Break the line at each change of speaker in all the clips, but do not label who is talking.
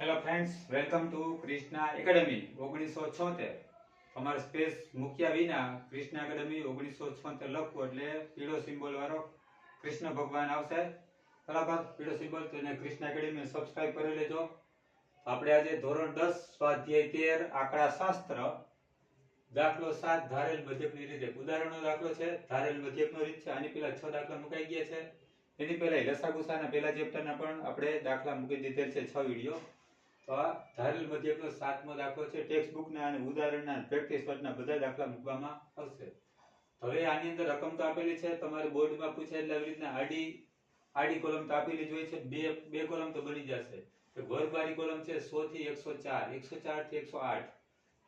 Hello friends welcome to Krishna Academy ઓગણીસો છોતેર. તમારે સ્પેસ મૂક્યા વિના ક્રિષ્ના એકેડમી ઓગણીસો છોતેર લખવું એટલે પીળો સિમ્બોલ વાળો કૃષ્ણ ભગવાન આવશે. બરાબર પીળો સિમ્બોલ તો એને કૃષ્ણા એકેડમી સબસ્ક્રાઇબ કરી લેજો. આપણે આજે ધોરણ દસ, સ્વાધ્યાય તેર, આંકડા શાસ્ત્ર, દાખલો સાત, ધારેલ મધ્યકની રીતે ઉદાહરણનો દાખલો છે, ધારેલ મધ્યકનો રીત છે. આની પેલા છ દાખલા મુકાઈ ગયા છે. એની પહેલા લસાગુસાના પહેલા ચેપ્ટરના પણ આપણે દાખલા મૂકી દીધેલ છે છ વીડિયો. તો આ ધારેલ સાતમો દાખલો છે. ટેક્સ્ટ બુકના અને ઉદાહરણના પ્રેક્ટિસ વર્ગના બધા દાખલા મૂકવામાં આવશે. હવે આની અંદર રકમ તો આપેલી છે. તમારે બોર્ડમાં પૂછે એટલે આવી રીતના આડી આડી કોલમ તો આપેલી જ હોય છે. બે બે કોલમ તો બની જશે. કે વર્ગવાળી કોલમ છે 100 થી 104 104 થી 108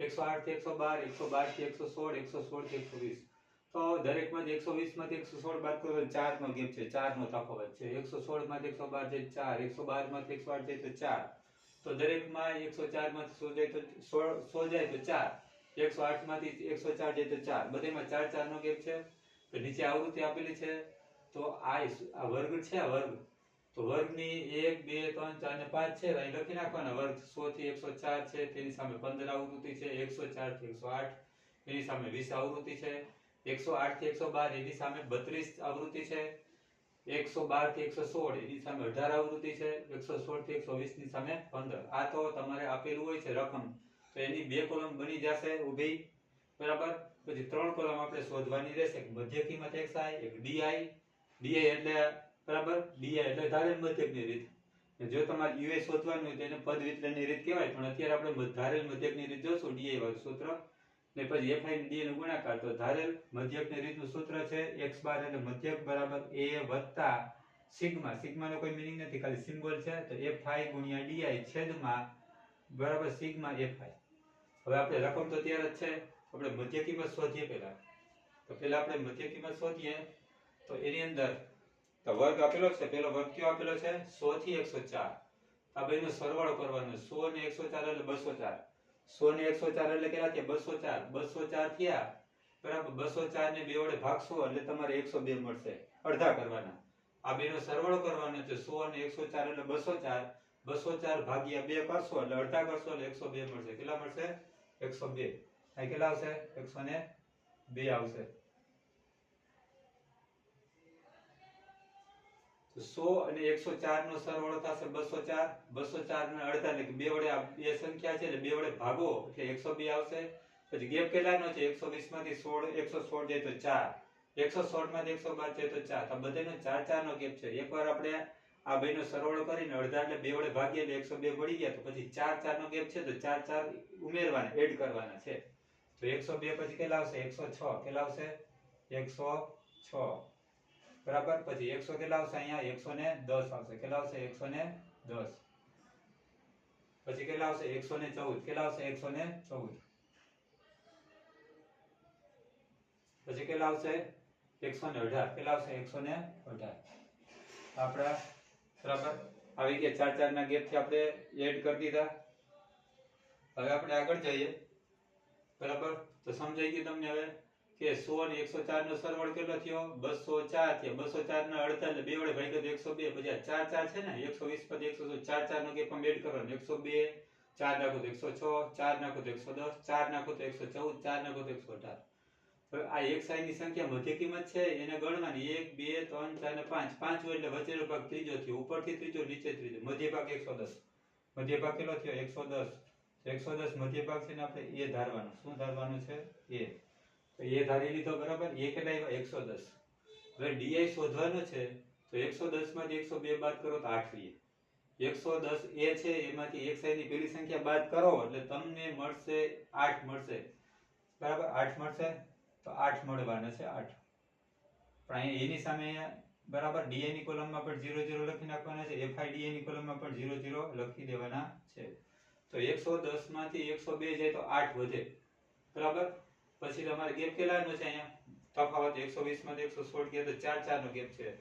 108 થી 112 112 થી 116 116 થી 120 તો દરેકમાં એકસો વીસમાંથી એકસો સોળ બાદ કરો તો ચાર નો ગેપ છે. ચાર નો તફાવત છે. એકસો સોળમાંથી એકસો બાર છે ચાર. એકસો બારમાંથી એકસો આઠ છે તો ચાર. તો દરેકમાં એકસો ચારમાંથી સો જાય તો સો જાય તો ચાર. એકસો આઠમાંથી એકસો ચાર જાય તો ચાર. બધામાં ચાર ચાર નો ગેપ છે. નીચે આવૃત્તિ આપેલી છે. તો આ વર્ગ છે, આ વર્ગ. તો વર્ગની એક, બે, ત્રણ, ચાર ને પાંચ છે. અહીં લખી નાખવાના. વર્ગ સો થી એકસો ચાર છે. તેની સામે પંદર આવૃત્તિ છે. એકસો ચારથી એકસો આઠ. એની સામે વીસ આવૃત્તિ છે. એકસો આઠથી એકસો બાર. એની સામે બત્રીસ આવૃત્તિ છે. એકસો બારથી એકસો સોળ એની સામે અઢાર આવૃત્તિ છે, એકસો સોળથી એકસો વીસની સામે પંદર. આ તો તમારે આપેલું હોય છે રકમ. તો એની બે કોલમ બની જશે ઊભી. બરાબર? પછી ત્રણ કોલમ આપણે શોધવાની રહેશે. મધ્ય કિંમત એક્સ આઈ એક ડીઆઈ ડીઆઈ એટલે, બરાબર? ડીઆઈ એટલે ધારેલ મધ્યકની રીત. જો તમારે યુએ શોધવાનું હોય તો એને પદ વિતરણની રીત કહેવાય. પણ અત્યારે આપણે ધારેલ મધ્યકની રીત જોશું. ડીઆઈ વાળું સૂત્ર. ને પછી એફ આઈ ડી નો ગુણાકાર, તો ધારેલ મધ્યકની રીતનું સૂત્ર છે એક્સ બાર એટલે મધ્યક બરાબર એ વત્તા સિગ્મા. સિગ્મા નો કોઈ મિનિંગ નથી, ખાલી સિમ્બોલ છે, તો એફ આઈ ગુણ્યા ડીઆઈ છેદમાં બરાબર સિગ્મા એફ આઈ હવે આપણે રકમ તો ત્યારે જ છે, આપણે મધ્ય કિંમત શોધીએ પહેલા. તો પહેલા આપણે મધ્ય કિંમત શોધીએ, તો એની અંદર તો વર્ગ આપેલો છે પેલો વર્ગ કયો આપેલો છે? સો થી 104 આ બેનો સરવાળો કરવાનો 100 ને 104 એટલે 204 સો ને એકસો ચાર એટલે કેટલા થયા? બસો ચાર. બસો ચાર થયા. બરાબર. બસો ચાર ને બે વડે ભાગશો એટલે તમારે એકસો બે મળશે. અડધા કરવાના. આ બેનો સરવાળો કરવાનો છે. સો અને એકસો ચાર એટલે બસો ચાર. બસો ચાર ભાગ્યા બે કરશો એટલે અડધા કરશો એટલે એકસો બે મળશે. કેટલા મળશે? એકસો બે. કેટલા આવશે? એકસો ને બે આવશે. એકસો ચાર નો સરવાળો બસો ચાર. બસો ચાર ને તો ચાર. ચાર. નો ગેપ છે. એકવાર આપણે આ બેનો સરવાળો કરીને અડધા એટલે બે વડે ભાગીએ એટલે એકસો બે પડી ગયા, તો પછી ચાર ચાર નો ગેપ છે, તો ચાર ચાર ઉમેરવાના, એડ કરવાના છે. તો એકસો બે પછી કેટલા એકસો છ. કેટલા એકસો છ. બરાબર? પછી એકસો કેટલા આવશે અહીંયા? એકસો ને દસ આવશે. કેટલા આવશે? એકસો ને દસ. પછી કેટલા આવશે? એકસો ને ચૌદ. કેટલા આવશે? એકસો ને ચૌદ. પછી કેટલા આવશે? એકસો ને અઢાર. કેટલા આવશે? એકસો ને અઢાર. આપણા બરાબર? આવી ગયા ચાર ચાર ના ગેપથી આપણે એડ કરી દીધા. હવે આપણે આગળ જઈએ. બરાબર? તો સમજાઈ ગયું તમને હવે? કે સો ને એકસો નો સરવાળો કેટલો થયો? બસો ચાર થયો. બસો ચાર ના એટલે બે વડે ભાગ્યા તો એકસો બે. પછી આ છે ને, એકસો વીસ પછી એકસો ચાર નો ગેપ એડ કરવાનો. એકસો બે નાખો તો એકસો છ, ચાર નાખો તો એકસો દસ, ચાર નાખો તો એકસો ચૌદ, ચાર નાખો તો એકસો અઢાર. હવે આ એક સાઈ ની સંખ્યા મધ્ય કિંમત છે, એને ગણવાની એક, બે, ત્રણ, ચાર ને પાંચ. પાંચ હોય એટલે વચ્ચેનો ભાગ ત્રીજો થયો. ઉપરથી ત્રીજો, નીચે ત્રીજો. મધ્ય ભાગ એકસો દસ. મધ્ય ભાગ કેટલો થયો? એકસો દસ. એકસો દસ મધ્ય ભાગ છે ને આપણે એ ધારવાનું. શું ધારવાનું છે? એ. તો એ ધારી લીધો બરાબર? એ કેટલા આવ્યા એકસો દસ. હવે ડીઆઈ શોધવાનો છે, તો એકસો દસમાંથી એકસો બે બાદ કરો તો આઠ રહીએ એકસો દસ એ છે, એમાંથી એક સાઈડની પેલી સંખ્યા બાદ કરો, એટલે તમને મળશે આઠ મળશે. બરાબર? આઠ મળશે, તો આઠ મળવાના છે આઠ. પણ અહીંયા એની સામે બરાબર? ડીએ ની કોલમમાં પણ ઝીરો ઝીરો લખી નાખવાના છે એફઆઈ કોલમમાં પણ ઝીરો ઝીરો લખી દેવાના છે. તો એકસો દસમાંથી એકસો બે જાય તો આઠ વધે. બરાબર? પછી તમારે ગેપ કેટલાનો છે અહીંયા? તફાવત એકસો વીસમાંથી એકસો સોળ ગયા તો ચાર ચાર નો ગેપ છે.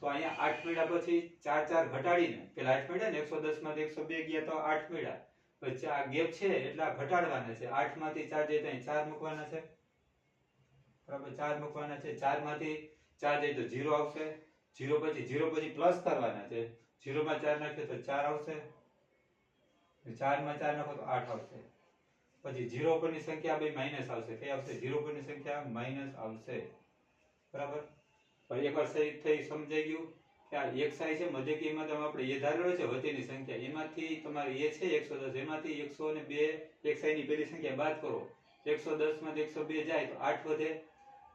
તો અહીંયા આઠ મીડા પછી ચાર ચાર ઘટાડીને, પેલા આઠ મીડા ને એકસો દસમાંથી એકસો બે ગયા તો આઠ મીડા પછી આ ગેપ છે એટલા ઘટાડવાના છે. આઠમાંથી ચાર જાય તો અહીં ચાર મૂકવાના છે. બરાબર? ચાર મૂકવાના છે. ચારમાંથી ચાર જાય તો ઝીરો આવશે. ઝીરો પછી ઝીરો પછી પ્લસ કરવાના છે. ઝીરો માં ચાર નાખીએ તો ચાર આવશે. ચારમાં ચાર નાખો તો આઠ આવશે. પછી ઝીરો પરની સંખ્યા બે માઇનસ આવશે. કઈ આવશે? ઝીરો પરની સંખ્યા માઇનસ આવશે. બરાબર? પછી એકવાર સહી થઈ સમજાઈ ગયું કે આ એક સાઈ છે મધ્યકીયમાં તમે આપણે એ ધારેલો છે વચ્ચેની સંખ્યા. એમાંથી તમારે એ છે, એકસો દસ. એમાંથી એકસો ને બે, એક સાઈની પેલી સંખ્યા બાદ કરો. એકસો દસમાં એકસો બે જાય તો આઠ વધે.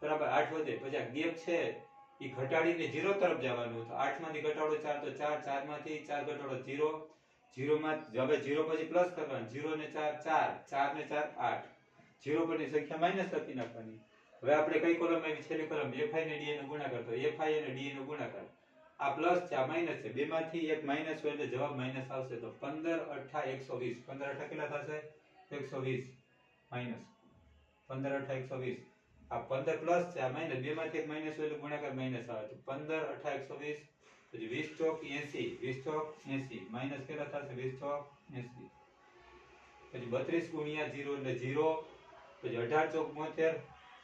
બરાબર? આઠ વધે. પછી આ ગેપ છે, એ ઘટાડીને જીરો તરફ જવાનું. તો આઠમાંથી ઘટાડો ચાર, તો ચાર. ચારમાંથી ચાર ઘટાડો જીરો જીરો માં હવે જીરો પછી પ્લસ કરવાનું, જીરો ને ચાર ચાર ચાર ને ચાર, આઠ. જીરો પરની સંખ્યા માઇનસ લખી નાખવાની. હવે આપણે કઈ કોલમ આવી? છેલ્લી કોલમ એફઆઈ ને ડીએ નો ગુણાકાર તો એફઆઈ અને ડીએ નો ગુણાકાર. આ પ્લસ છે, આ માઇનસ છે. બે માંથી એક માઇનસ હોય એટલે જવાબ માઇનસ આવશે. તો પંદર અઠા એકસો વીસ. પંદર અઠા કેટલા થશે? એકસો વીસ. માઇનસ પંદર અઠા એકસો વીસ. આ પંદર પ્લસ છે, આ માઇનસ બે માંથી એક માઇનસ હોય એટલે ગુણાકાર માઇનસ આવે. તો પંદર અઠા એકસો વીસ પછી વીસ ચોક એસી વીસ ચોક એસી માઇનસ કેટલા થશે વીસ ચોક એસી પછી બત્રીસ ગુણ્યા જીરો એટલે જીરો પછી અઢાર ચોક બોતેર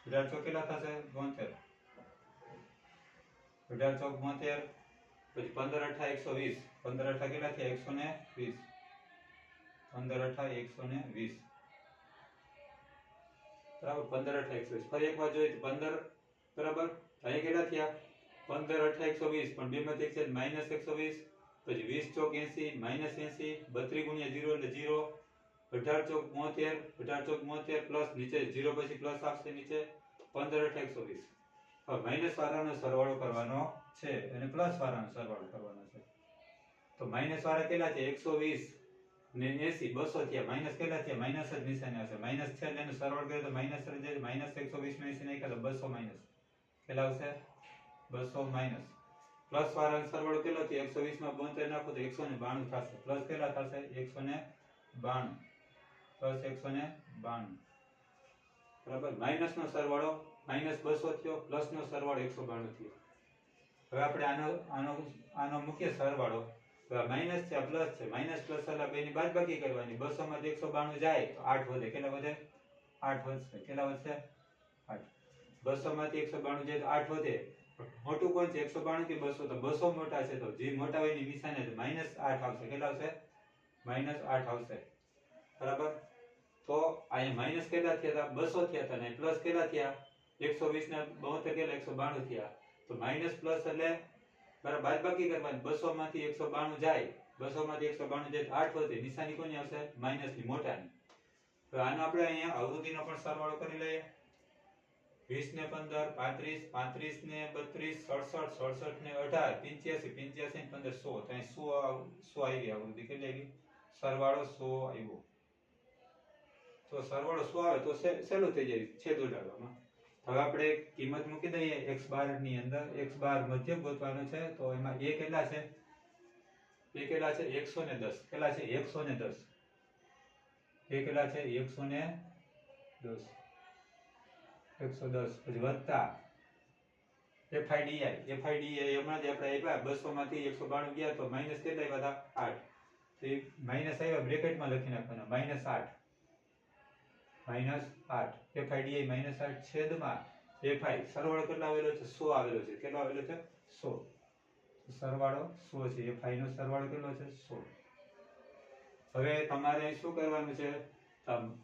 અઢાર ચોક કેટલા થશે બોતેર અઢાર ચોક બોતેર પછી પંદર અઠા એકસો વીસ પંદર અઠા કેટલા થયા એકસો ને વીસ પંદર અઠા એકસો ને વીસ બરાબર પંદર અઠા એકસો વીસ ફરી એકવાર જોઈએ તો પંદર બરાબર અહીં કેટલા થયા પંદર અઠા એકસો વીસ. પણ બે માંથી એક માઇનસ એકસો વીસ. પછી વીસ ચોક એસી, માઇનસ એસી, બત્રીસ ગુણ્યા જીરો એટલે જીરો. અઢાર ચોક મોતેર અઢાર ચોક મોતેર પ્લસ નીચે જીરો પછી પ્લસ આવશે નીચે પંદર અઠા એકસો વીસ. હવે માઇનસ વાળાનો સરવાળો કરવાનો છે અને પ્લસ વાળાનો સરવાળો કરવાનો છે. તો માઇનસ વાળા કેટલા છે? એકસો વીસ ને એસી, બસો થયા. માઇનસ કેટલા થયા? માઇનસ જ નિશાની આવશે. માઇનસ છે એટલે એનો સરવાળો કરે તો માઇનસ રહી જાય માઇનસ એકસો વીસ નો એસી નહીં કરે બસો માઇનસ. કેટલા આવશે? બસો માઇનસ. પ્લસ વાળાનો સરવાળો કેટલો છે એકસો વીસમાં બોતેર નાખો તો એકસો ને બાણું થશે. પ્લસ કેટલા થશે? એકસો ને બાણું. પ્લસ એકસો ને બાણું. બરાબર? માઇનસ નો સરવાળો માઇનસ બસો થયો પ્લસ નો સરવાળો એકસો બાણું થયો. હવે આપણે આનો આનો આનો મુખ્ય સરવાળો. માઇનસ છે પ્લસ છે. માઇનસ પ્લસ એટલે બેની બાદબાકી કરવાની. બસો માંથી એકસો બાણું જાય તો આઠ વધે. કેટલા વધે? આઠ વધશે. કેટલા વધશે? આઠ. બસો માંથી એકસો બાણું જાય તો આઠ વધે. મોટું કોણ છે? એકસો બાણું કે બસો? તો બસો મોટા છે તો જે મોટા હોય એની નિશાની માઇનસ આઠ આવશે. કેટલા આવશે? માઇનસ આઠ આવશે. બરાબર? તો અહીંયા માઇનસ કેટલા થયા હતા? બસો થયા હતા. ને પ્લસ કેટલા થયા? એકસો વીસ ને બોતેર કેટલા? એકસો બાણું થયા. તો માઇનસ પ્લસ એટલે બરાબર, બાદબાકી કરવાની. બસો માંથી એકસો બાણું જાય. બસો માંથી એકસો બાણું જાય આઠ વધે. નિશાની કોની આવશે? માઇનસની મોટાની. તો આનો આપણે અહીંયા અવધિનો પણ સરવાળો કરી લઈએ. વીસ ને પંદર, પાંત્રીસ પાંત્રીસ ને બત્રીસ, સડસઠ સડસઠ ને અઢાર, પિંચ્યાસી પિંચ્યાસી ને પંદર, સો. ત્યાં સો સો આવી આવૃત્તિ કેટલી આવી? સરવાળો સો આવ્યો. તો સરવાળો સો આવે તો સહેલું થઈ જાય, છેદ ઉડાડવામાં. હવે આપણે કિંમત મૂકી દઈએ, એક્સ બારની અંદર. એક્સ બાર મધ્ય ગોતવાનું છે, તો એમાં એ કેટલા છે? એ કેટલા છે? 110 કેટલા છે? 110 a કેટલા છે? 110 110 પછી વત્તા એફઆઈડીઆઈ એફઆઈડીઆઈ હમણાં જ આપણે આપ્યા, બસો માંથી 192 ગયા, તો માઇનસ કેટલા આવ્યા હતા? આઠ. તો એ માઇનસ આવ્યા બ્રેકેટમાં લખી નાખવાના માઇનસ 8 માઇનસ આઠ. એફઆઈડીઆઈ માઇનસ આઠ છેદમાં એફઆઈ. સરવાળો કેટલો આવેલો છે? સો આવેલો છે. કેટલો આવેલો છે? સો. સરવાળો સો છે. એફઆઈ નો સરવાળો કેટલો છે? સો. હવે તમારે શું કરવાનું છે?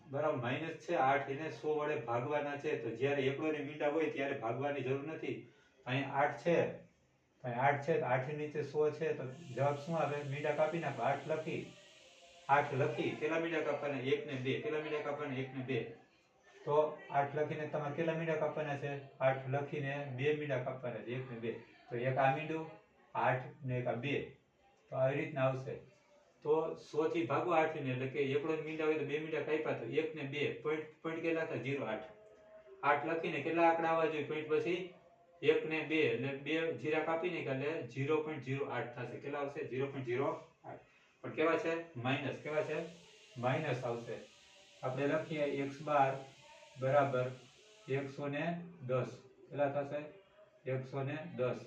બરાબર માઇનસ છે, આઠ એને સો વડે ભાગવાના છે, તો જ્યારે એકડો ને મીંડા હોય ત્યારે ભાગવાની જરૂર નથી. અહીં આઠ છે. અહીં આઠ છે આઠ નીચે સો છે, તો જવાબ શું આવે? મીંડા કાપી નાખો. આઠ લખી. આઠ લખી. કેટલા મીંડા કાપવાના? એક ને બે. કેટલા મીંડા કાપવાના? એક ને બે. તો આઠ લખીને તમારે કેટલા મીંડા કાપવાના છે? આઠ લખીને બે મીંડા કાપવાના છે. એક ને બે. તો એક આ મીંડું, આઠ ને એક આ બે. તો આવી રીતના આવશે. તો સો થી ભાગો આઠ ને એટલે કે એકડો મીંડા હોય તો બે મીંડા કાપ્યા તો એક ને બે. પોઈન્ટ પોઈન્ટ કેટલા થાય? જીરો આઠ. આઠ લખીને કેટલા આંકડા આવવા જોઈએ? પોઈન્ટ પછી એક ને બે એટલે બે જીરા કાપી નાખ્યા એટલે જીરો પોઈન્ટ જીરો આઠ થશે. કેટલા આવશે? જીરો પોઈન્ટ જીરો આઠ. પણ કેવા છે? માઇનસ કેવા છે? માઇનસ આવશે. આપણે લખીએ એક્સ બાર બરાબર એકસો ને દસ. કેટલા થશે? એકસો ને દસ.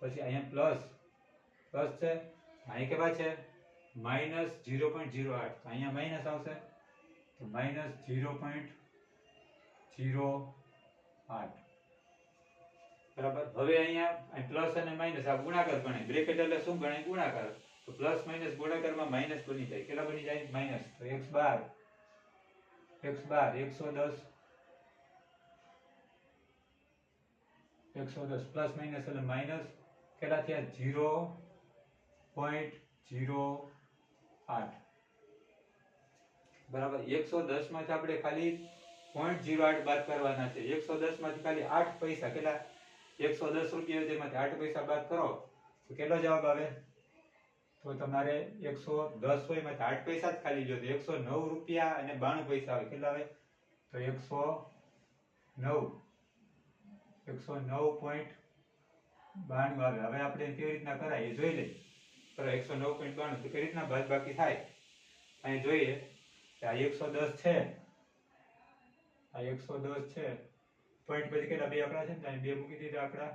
પછી અહીંયા પ્લસ પ્લસ છે? અહીં કેવા છે? માઇનસ જીરો પોઈન્ટ જીરો આઠ. અહીંયા માઇનસ આવશે. તો માઇનસ જીરો પોઈન્ટ જીરો આઠ. બરાબર? હવે અહીંયા પ્લસ અને માઇનસ આ ગુણાકાર ગણાય. બ્રેકેટ એટલે શું ગણાય? ગુણાકાર. તો પ્લસ માઇનસ ગુણાકારમાં માઇનસ બની જાય. કેટલા બની જાય? માઇનસ તો એક્સ બાર. X bar. એકસો દસ. એકસો દસ. પ્લસ માઇનસ એટલે માઇનસ કેટલા થયા? જીરો પોઈન્ટ જીરો આઠ. બરાબર, એકસો દસમાંથી આપણે ખાલી પોઈન્ટ જીરો આઠ બાદ કરવાના છે. એકસો દસમાંથી ખાલી આઠ પૈસા, કેટલા? એકસો દસ રૂપિયા જેમાંથી આઠ પૈસા બાદ કરો. તો કેટલો જવાબ આવે? તો તમારે એકસો દસ હોય, એમાંથી આઠ પૈસા જ ખાલી જો એકસો નવ રૂપિયા અને બાણું પૈસા આવે. કેટલા આવે? તો એકસો નવ. એકસો નવ પોઈન્ટ બાણું આવે. હવે આપણે કેવી રીતના કરાય? એ જોઈ લઈએ. બરાબર એકસો નવ પોઈન્ટ બાણું. તો કેવી રીતના બાદ બાકી થાય? અહીં જોઈએ કે આ એકસો દસ છે. આ એકસો દસ છે. પોઈન્ટ પછી કેટલા બે આંકડા છે ને? અહીં બે મૂકી દીધા આંકડા.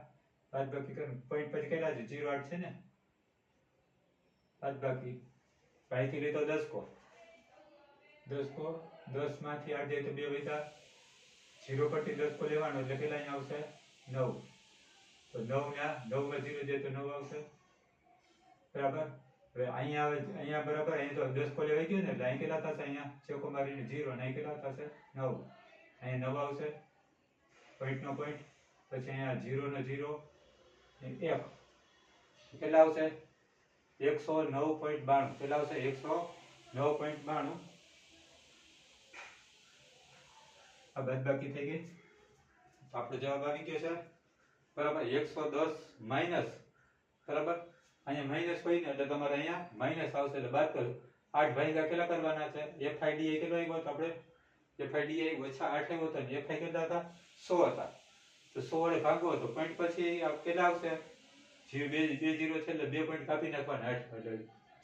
બાદ બાકી કરો. પોઈન્ટ પછી કેટલા છે? જીરો આઠ છે ને? બાદ બાકી. ભાઈથી લીધો દસ કો. દસ કો. દસમાંથી આઠ જાય તો બે વૈતા જીરો પરથી દસ કો લેવાનો. એટલે કેટલા અહીંયા આવશે? નવ. તો નવ ના નવમાં જીરો જાય તો નવ આવશે. બરાબર? હવે અહીંયા આવે અહીંયા બરાબર, અહીંયા તો દસ ખોલી આવી ગયું ને, એટલે અહીં કેટલા થશે? અહીંયા ચોખ્ખો મારીને જીરો અને અહીં કેટલા થશે? નવ. અહીંયા નવ આવશે. પોઈન્ટ નો પોઈન્ટ પછી અહીંયા જીરો ને જીરો એક. કેટલા આવશે? એકસો નવ પોઈન્ટ બાણું. કેટલા આવશે? એકસો નવ પોઈન્ટ બાણું. આ બાદબાકી થઈ ગઈ. આપણો જવાબ આવી ગયો છે બરાબર, એકસો દસ માઇનસ બરાબર? અહીંયા માઇનસ હોય ને એટલે તમારે અહીંયા માઇનસ આવશે એટલે બાદ કરો. આઠ ભાગ્યા કેટલા કરવાના છે? એફ આઈ ડી કેટલો આવ્યો હતો આપણે? એફ આઈ ડી ઓછા આઠ આવ્યો હતો એફ આઈ કેટલા હતા? સો હતા. તો સો વડે ભાગો તો પોઈન્ટ પછી કેટલા આવશે? જીરો બે બે જીરો છે એટલે બે પોઈન્ટ કાપી નાખવાના આઠ. એટલે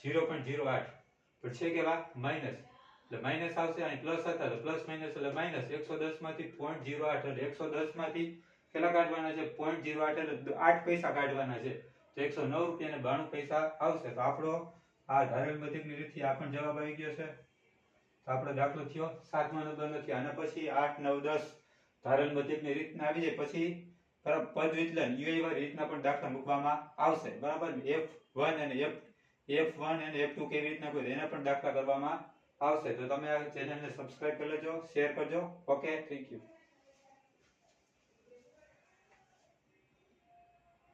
જીરો પોઈન્ટ જીરો આઠ. પણ છે કેવા માઇનસ એટલે માઇનસ આવશે, અહીં પ્લસ હતા તો પ્લસ માઇનસ એટલે માઇનસ એકસો દસમાંથી પોઈન્ટ જીરો આઠ એટલે એકસો દસમાંથી કેટલા કાઢવાના છે? પોઈન્ટ જીરો આઠ એટલે આઠ પૈસા કાઢવાના છે. તો એકસો નવ રૂપિયા ને બાણું પૈસા આવશે. તો આપણો આ ધારેલ બધી રીતથી આ પણ જવાબ આવી ગયો છે. તો આપણો દાખલો થયો સાતમા નંબરનો થયો. અને પછી આઠ, નવ, દસ ધારેલ બધિકની રીતના આવી જાય. પછી બરાબર પદ વિચલન યુએવા રીતના પણ દાખલા મૂકવામાં આવશે. બરાબર? એફ વન અને એફ એફ વન અને એફ ટુ કેવી રીતના કોઈ એના પણ દાખલા કરવામાં આવશે. તો તમે આ ચેનલને સબસ્ક્રાઇબ કરી લેજો, શેર કરજો. Okay, thank you.